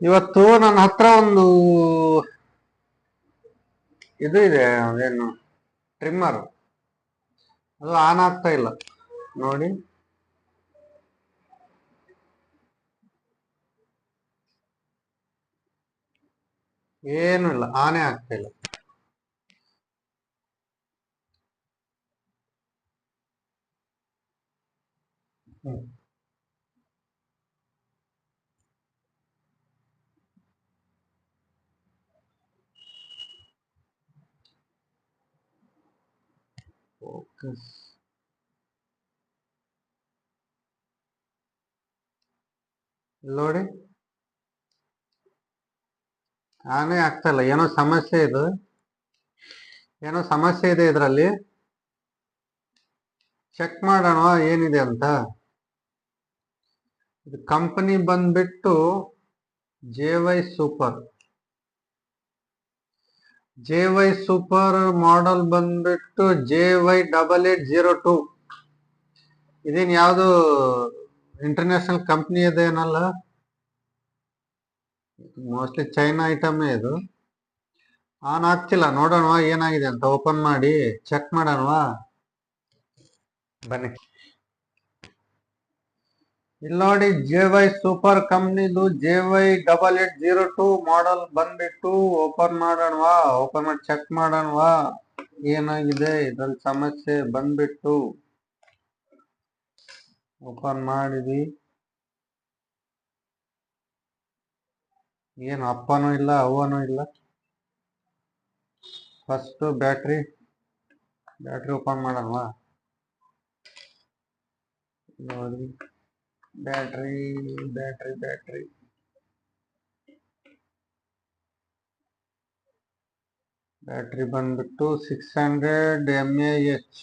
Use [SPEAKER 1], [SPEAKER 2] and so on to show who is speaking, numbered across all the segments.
[SPEAKER 1] ಇವತ್ತು ನನ್ನ ಹತ್ರ ಒಂದು ಇದು ಇದೆ, ಅದೇನು ಟ್ರಿಮ್ಮರ್ ಅದು ಆನ್ ಆಗ್ತಾ ಇಲ್ಲ. ನೋಡಿ. ಏನು ಇಲ್ಲ ಆನೇ ಆಗ್ತಾ ಇಲ್ಲ. ಹ್ಮ್. Focus. ನೋಡಿ ಆನೇ ಆಗ್ತಾ ಇಲ್ಲ ಏನೋ ಸಮಸ್ಯೆ ಇದು ಏನೋ ಸಮಸ್ಯೆ ಇದೆ ಇದರಲ್ಲಿ ಚೆಕ್ ಮಾಡೋಣ ಏನಿದೆ ಅಂತ ಇದು ಕಂಪನಿ ಬಂದ್ಬಿಟ್ಟು J Y super J Y super model ಬಂದ್ಬಿಟ್ಟು J Y double eight zero two ಇದೇನು ಯಾವುದು ಇಂಟರ್ನ್ಯಾಷನಲ್ ಕಂಪ್ನಿ ಇದೇನಲ್ಲ ಮೋಸ್ಟ್ಲಿ ಚೈನಾ ಐಟಮೇ ಇದು. ಆನ್ ಆಗ್ತಿಲ್ಲ ನೋಡೋಣವಾ ಏನಾಗಿದೆ ಅಂತ ಓಪನ್ ಮಾಡಿ ಚೆಕ್ ಮಾಡೋಣವಾ ಬನ್ನಿ. ಇಲ್ಲಿ ನೋಡಿ ಜೆ ವೈ ಸೂಪರ್ ಕಂಪ್ನಿದು J Y double eight zero two model ಬಂದ್ಬಿಟ್ಟು ಓಪನ್ ಮಾಡೋಣವಾ? ಓಪನ್ ಮಾಡಿ ಚೆಕ್ ಮಾಡೋಣವಾ? ಏನಾಗಿದೆ? ಇದ್ರಲ್ಲಿ ಸಮಸ್ಯೆ ಬಂದ್ಬಿಟ್ಟು ಓಪನ್ ಮಾಡಿದ್ವಿ ಏನು ಅಪ್ಪನೂ ಇಲ್ಲ, ಅವ್ವನೂ ಇಲ್ಲ. ಫಸ್ಟು ಬ್ಯಾಟ್ರಿ ಬ್ಯಾಟ್ರಿ ಓಪನ್ ಮಾಡೋಣವಾ? ನೋಡಿ. ಬ್ಯಾಟ್ರಿ ಬ್ಯಾಟ್ರಿ ಬ್ಯಾಟ್ರಿ ಬ್ಯಾಟ್ರಿ ಬಂದ್ಬಿಟ್ಟು six hundred M A H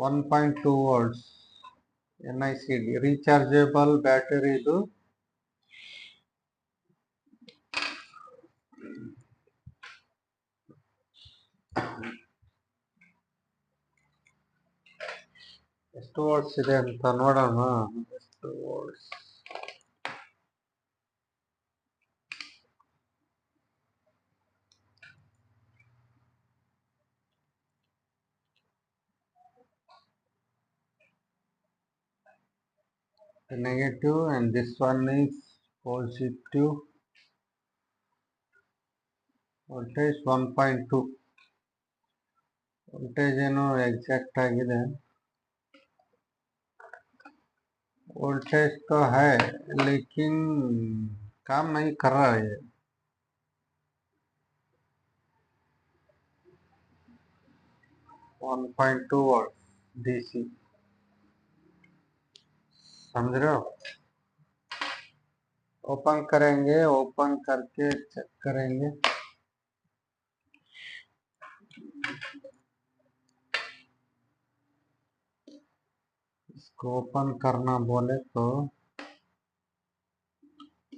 [SPEAKER 1] one point two volts N I C D rechargeable battery ಇದು ಎಷ್ಟು ವರ್ಡ್ಸ್ ಇದೆ ಅಂತ ನೋಡೋಣ ಎಷ್ಟು volts negative and this one is positive voltage 1.2 voltage ಏನು ಎಕ್ಸಾಕ್ಟ್ ಆಗಿದೆ वोल्टेज तो है, लेकिन काम नहीं कर रहा है one point two volt DC समझ रहे हो? ओपन करेंगे, ओपन करके चेक करेंगे। इसको ओपन करना बोले तो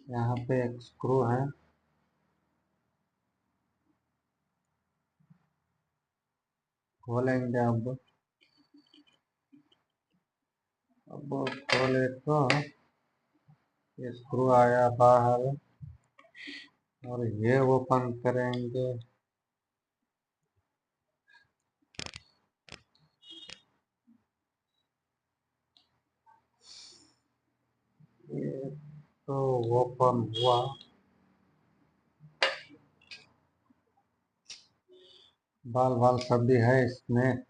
[SPEAKER 1] यहाँ पे एक स्क्रू है। खोलेंगे अब। अब खोले तो ये स्क्रू आया बाहर और ये ओपन करेंगे। तो ओपन हुआ। बाल बाल सब भी है इसमें।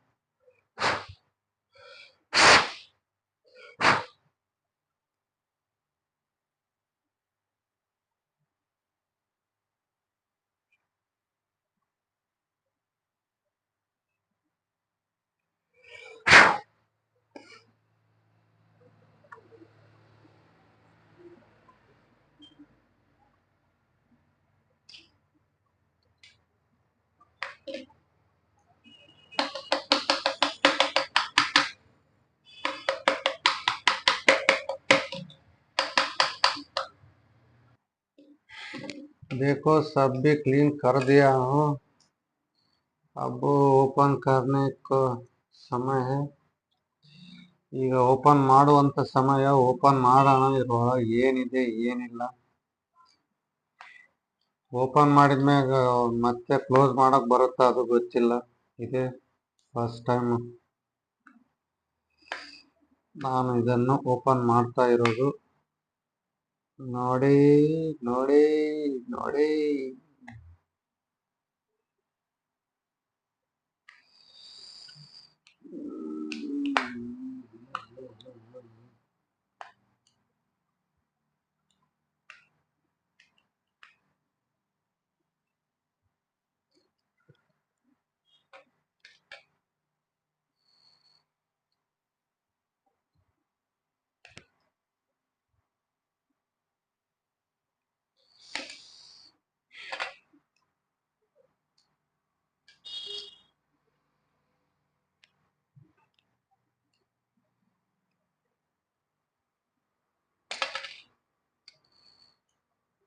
[SPEAKER 1] देखो सब भी क्लीन कर दिया हूँ अब ಓಪನ್ करने को ಸಮಯ है ಈಗ ಓಪನ್ ಮಾಡುವಂತ ಸಮಯ ಓಪನ್ ಮಾಡೋಣ ಇದ್ರೊಳಗೆ ಏನಿದೆ ಏನಿಲ್ಲ ಓಪನ್ ಮಾಡಿದ್ಮ್ಯಾಗ ಮತ್ತೆ ಕ್ಲೋಸ್ ಮಾಡಕ್ ಬರುತ್ತಾ ಅದು ಗೊತ್ತಿಲ್ಲ ಇದೆ ಫಸ್ಟ್ ಟೈಮ್ ನಾನು ಇದನ್ನು ಓಪನ್ ಮಾಡ್ತಾ ಇರೋದು ನೋಡಿ ನೋಡಿ ನೋಡಿ.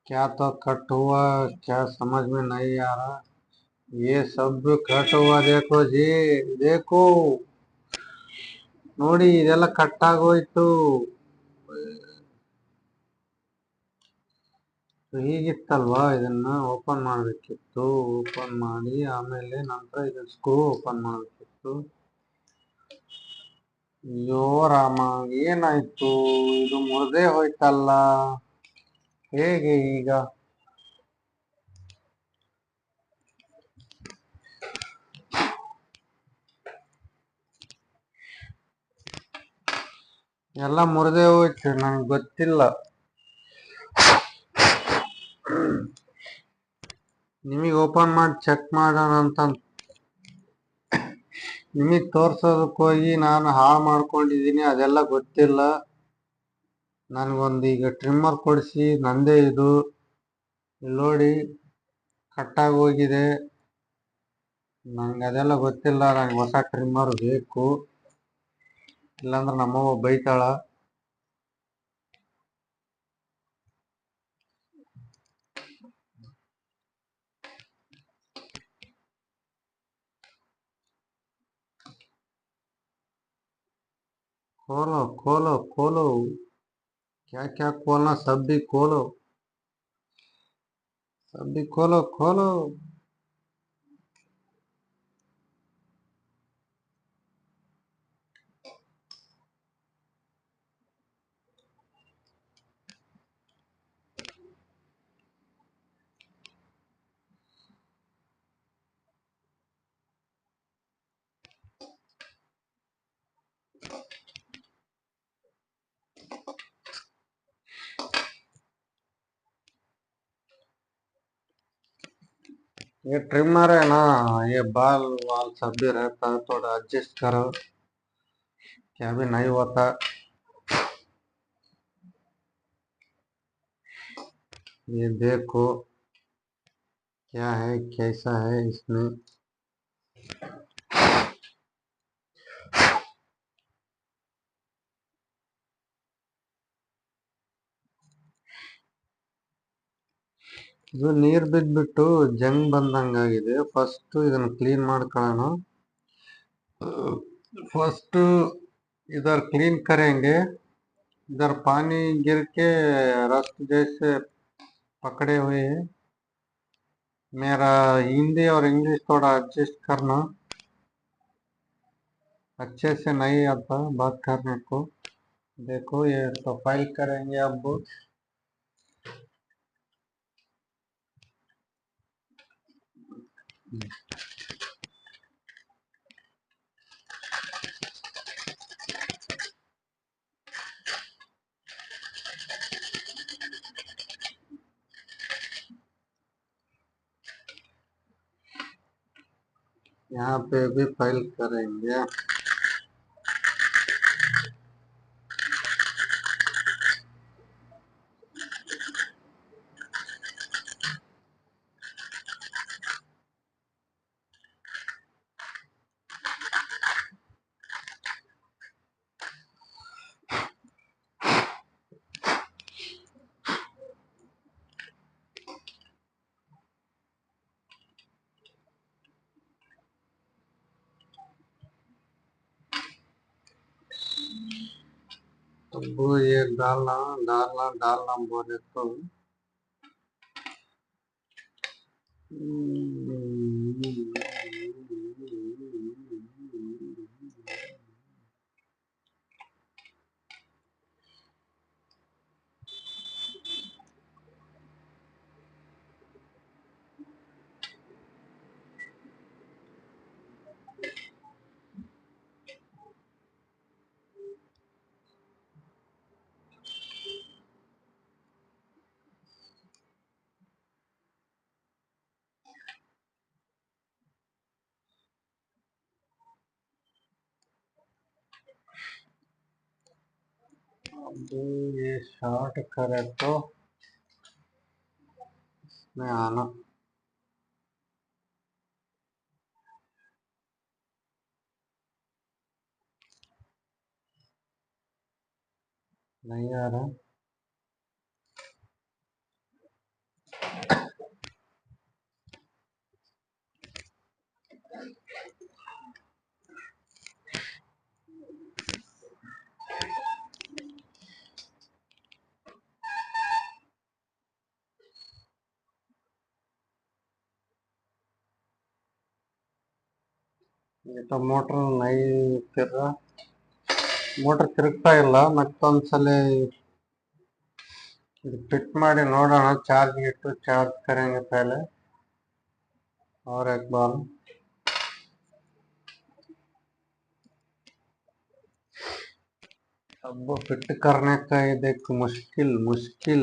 [SPEAKER 1] क्या तो कट हुआ क्या समझ में नहीं आ रहा ये सब कट हुआ देखो जी देखो ನೋಡಿ ಇದೆಲ್ಲ ಕಟ್ ಆಗೋಯ್ತು ಹೀಗಿತ್ತಲ್ವಾ ಇದನ್ನ ಓಪನ್ ಮಾಡಬೇಕಿತ್ತು ಓಪನ್ ಮಾಡಿ ಆಮೇಲೆ ನಂತರ ಇದನ್ನ ಸ್ಕ್ರೂ ಓಪನ್ ಮಾಡಬೇಕಿತ್ತು ಅಯ್ಯೋ ರಾಮ ಏನಾಯ್ತು ಇದು ಮುರಿದೇ ಹೋಯ್ತಲ್ಲ ಹೇಗೆ ಈಗ? ಎಲ್ಲ ಮುರಿದೇ ಹೋಯ್ತು, ನನಗೆ ಗೊತ್ತಿಲ್ಲ. ನಿಮಗೆ ಓಪನ್ ಮಾಡಿ, ಚೆಕ್ ಮಾಡೋಣ ಅಂತ. ನಿಮಗೆ ತೋರ್ಸೋದಕ್ಕೆ ಹೋಗಿ ನಾನು ಹಾಳು ಮಾಡ್ಕೊಂಡಿದ್ದೀನಿ, ಅದೆಲ್ಲ ಗೊತ್ತಿಲ್ಲ. ನನಗೊಂದು ಈಗ ಟ್ರಿಮ್ಮರ್ ಕೊಡಿಸಿ, ನಂದೇ ಇದು. ನೋಡಿ ಕಟ್ಟಾಗಿ ಹೋಗಿದೆ. ನಂಗೆ ಅದೆಲ್ಲ ಗೊತ್ತಿಲ್ಲ ನನಗೆ ಹೊಸ ಟ್ರಿಮ್ಮರ್ ಬೇಕು. ಇಲ್ಲಾಂದ್ರೆ ನಮ್ಮವ್ವ ಬೈತಾಳ. ಕೋಲೋ ಕೋಲೋ ಕೋಲೋ. क्या क्या खोलना सब भी खोलो। सब भी खोलो खोलो। ये ट्रिमर है ना, ये बाल वाल सब भी रहता है, थोड़ा एडजस्ट करो। क्या भी नहीं होता। ये देखो, क्या है, कैसा है इसमें। ಇದು ನೀರ್ ಬಿದ್ಬಿಟ್ಟು ಜಂಗ್ ಬಂದಂಗಾಗಿದೆ ಫಸ್ಟ್ ಇದನ್ನ ಕ್ಲೀನ್ ಮಾಡ್ಕೊಳ್ಳೋಣ फर्स्ट इधर क्लीन करेंगे इधर पानी गिर के रस्ट जैसे पकड़े हुए हैं मेरा हिंदी और इंग्लिश थोड़ा एडजस्ट करना अच्छे से नहीं आता बात करने को देखो ये सफाई करेंगे अब यहाँ पे भी फ़ाइल करेंगे। अब ये डालना डालना डालना बोले अभी ये शॉर्ट करे तो इसमें आना। नहीं आ रहा। ಮೋಟರ್ ಮೋಟ್ರ್ ನೈತಿರ ಮೋಟ್ರ್ ತಿರುಗ್ತಾ ಇಲ್ಲ, ಮತ್ತೊಂದ್ಸಲ ಇದು ಫಿಟ್ ಮಾಡಿ ನೋಡೋಣ, ಚಾರ್ಜ್ ಇಟ್ಟು ಚಾರ್ಜ್ ಕರೆಂಗೆ ಪೇಲೆ और एक बार अब फिट करने का ये मुश्किल मुश्किल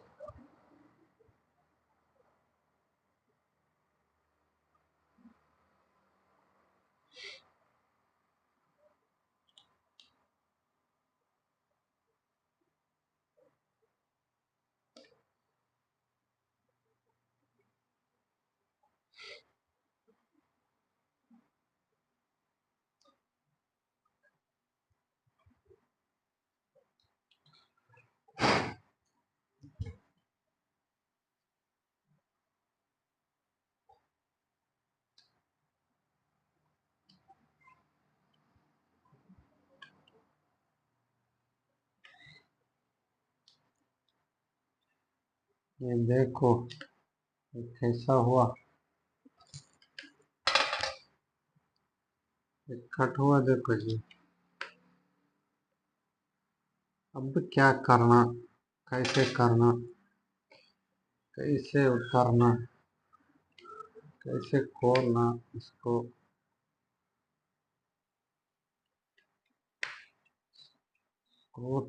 [SPEAKER 1] ये देखो कैसा हुआ? कट हुआ देखो जी। अब क्या करना, कैसे करना, कैसे उतारना, कैसे खोलना इसको?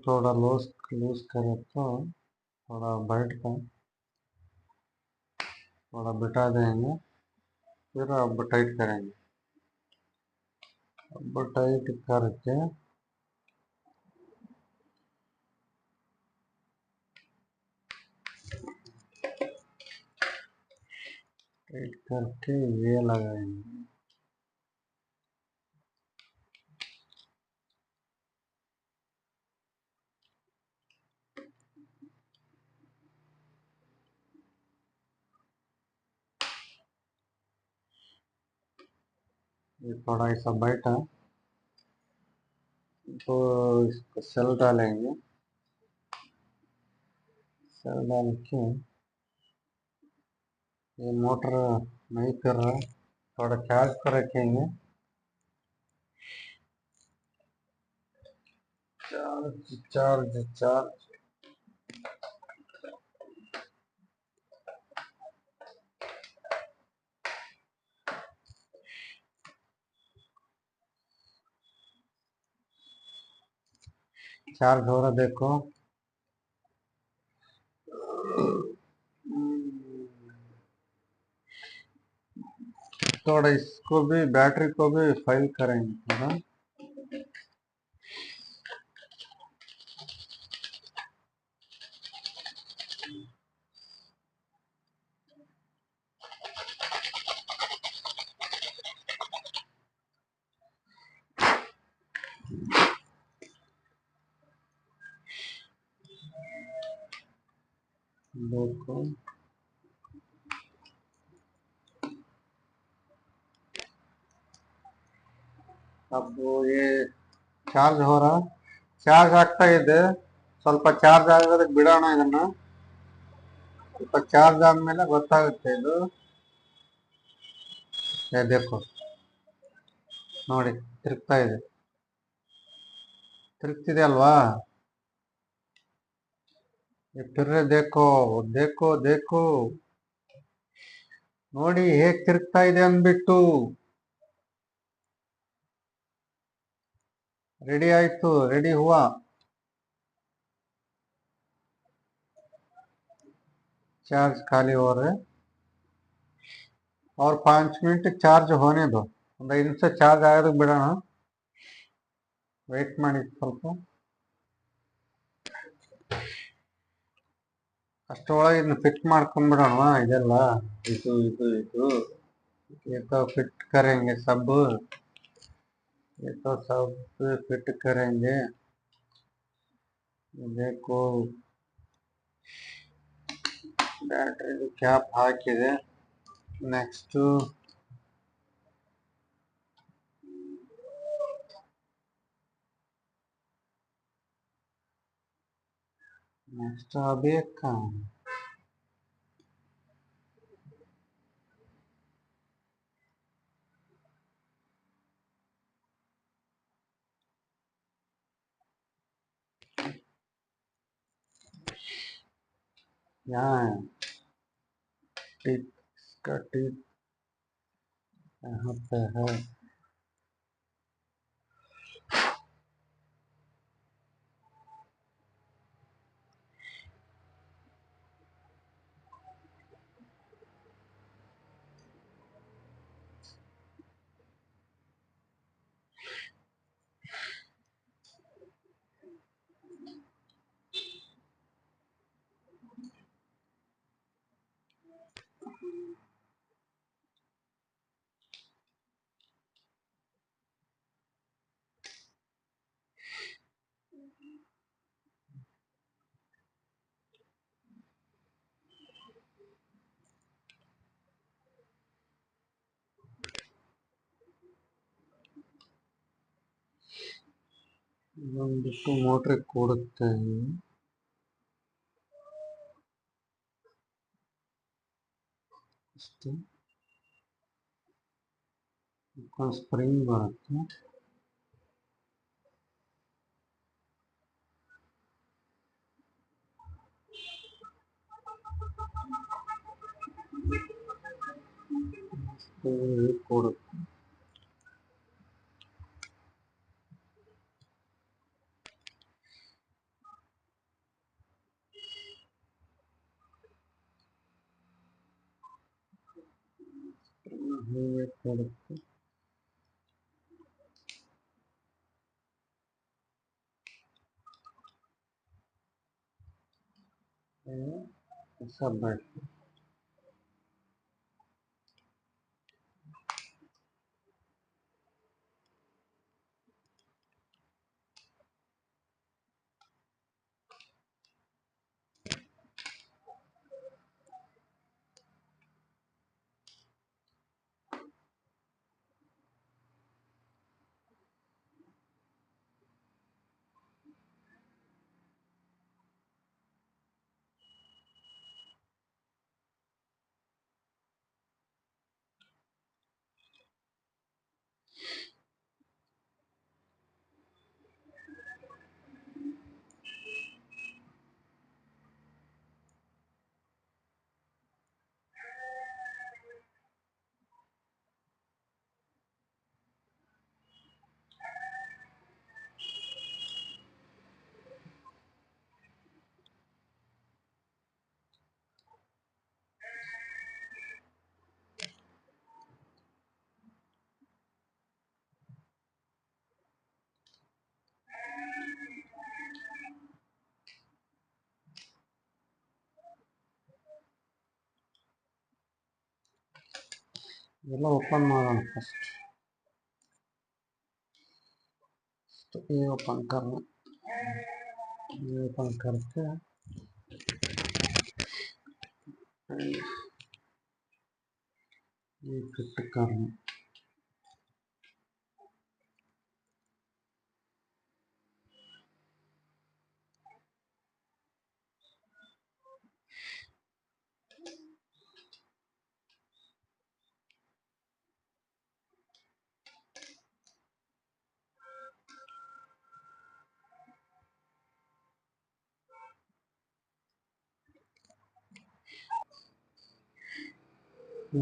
[SPEAKER 1] थोड़ा लूज लूज करे तो थोड़ा बैठता थोड़ा बिठा देंगे फिर अब टाइट करेंगे। अब टाइट करके टाइट करके ये लगाएँगे। ये थोड़ा ऐसा बैठा तो इसको सेल डालेंगे। सेल डाल के ये मोटर नहीं कर रहा थोड़ा चार्ज पर रखेंगे। Charge charge charge. चार्ज हो रहा देखो। थोड़ा इसको भी बैटरी को भी फ़ाइल करेंगे थोड़ा देखो अब ये ಚಾರ್ಜ್ ಹೊರ ಚಾರ್ಜ್ ಆಗ್ತಾ ಇದೆ ಸ್ವಲ್ಪ ಚಾರ್ಜ್ ಆಗೋದಕ್ಕೆ ಬಿಡೋಣ ಇದನ್ನ ಸ್ವಲ್ಪ ಚಾರ್ಜ್ ಆದ್ಮೇಲೆ ಗೊತ್ತಾಗುತ್ತೆ ಇದು ಏ ಬೇಕು ನೋಡಿ ತಿರುಗ್ತಾ ಇದೆ ತಿರುಗ್ತಿದೆ ಅಲ್ವಾ ये फिर रहे देखो देखो देखो ನೋಡಿ ಹೇಗ್ ತಿರುಗ್ತಾ ಇದೆ ಅಂದ್ಬಿಟ್ಟು ರೆಡಿ ಆಯ್ತು ರೆಡಿ हुआ चार्ज खाली हो रहे और पाँच मिनट ಚಾರ್ಜ್ होने दो ಒಂದು ಐದು ನಿಮಿಷ ಚಾರ್ಜ್ ಆಗೋದಕ್ಕೆ ಬಿಡೋಣ ವೆಯ್ಟ್ ಮಾಡಿ ಸ್ವಲ್ಪ ಅಷ್ಟರೊಳಗೆ ಇದನ್ನ ಫಿಟ್ ಮಾಡ್ಕೊಂಡ್ಬಿಡೋಣ ಇದೆಲ್ಲ. ಇದು ಇದು ಇದು. ಏತೋ ಫಿಟ್ ಕರೆಂಗೆ ಸಬ್ಬು ಏತೋ ಸಬ್ ಫಿಟ್ ಕರೆಂಗೆ. ಬೇಕು. ಬ್ಯಾಟ್ರಿದು ಕ್ಯಾಪ್ ಹಾಕಿದೆ. ನೆಕ್ಸ್ಟು নেক্সট হবে কাম यहाँ टिक इसका टिक यहाँ पे है। ಇದೊಂದಿಷ್ಟು ಮೋಟ್ರಿಗೆ ಕೂಡುತ್ತೆ ಅಷ್ಟೇ ಸ್ಪ್ರಿಂಗ್ ಬರುತ್ತೆ ಸ್ಪ್ರಿಂಗ್ ಕೂಡುತ್ತೆ submersion ಬ್ಯಾಟ್ರಿ ಎಲ್ಲ ಓಪನ್ ಮಾಡೋಣ ಫಸ್ಟ್ ये ओपन करना ये ओपन करके ಈ ಕೆಟ್ಟ ಕಾರಣ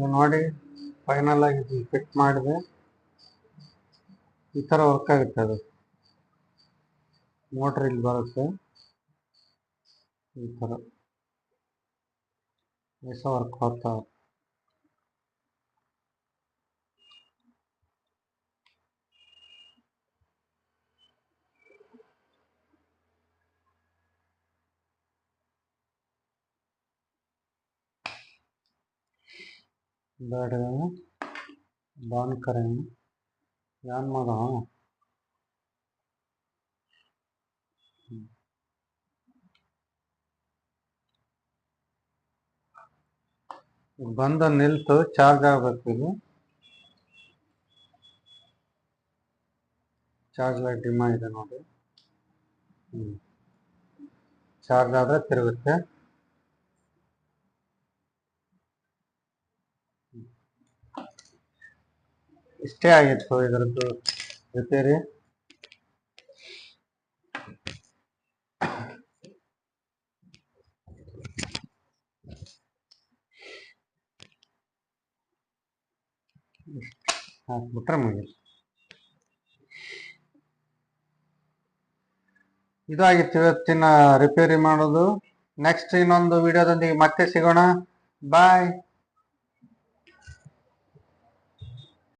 [SPEAKER 1] ನೋಡಿ ಫೈನಲ್ ಆಗಿ ಫಿಟ್ ಮಾಡಿದೆ ಈ ಥರ ವರ್ಕ್ ಆಗುತ್ತೆ ಅದು. ಮೋಟ್ರ್ ಇಲ್ಲಿ ಬರುತ್ತೆ. ಈ ಥರ ಹೊಸ ವರ್ಕ್ ಹೋಗ್ತಾ ಬೇಡ ಬಾನ್ ಕರೆನ್. ಏನ್ ಮಾಡೋ ಬಂದ ನಿಲ್ತು ಚಾರ್ಜ್ ಆಗ್ಬೇಕು ಇದು ಚಾರ್ಜ್ ಲೈಟ್ ಡಿಮ್ ಆಗಿದೆ ನೋಡಿ. ಚಾರ್ಜ್ ಆದ್ರೆ ತಿರುಗುತ್ತೆ. ಇಷ್ಟೇ ಆಗಿತ್ತು ಇದರದ್ದು ರಿಪೇರಿ ಹಾಕ್ಬಿಟ್ರೆ ಮುಗಿತು ಇದಾಗಿತ್ತು ಇವತ್ತಿನ ರಿಪೇರಿ ಮಾಡೋದು. ನೆಕ್ಸ್ಟ್ ಇನ್ನೊಂದು ವಿಡಿಯೋದೊಂದಿಗೆ ಮತ್ತೆ ಸಿಗೋಣ. ಬಾಯ್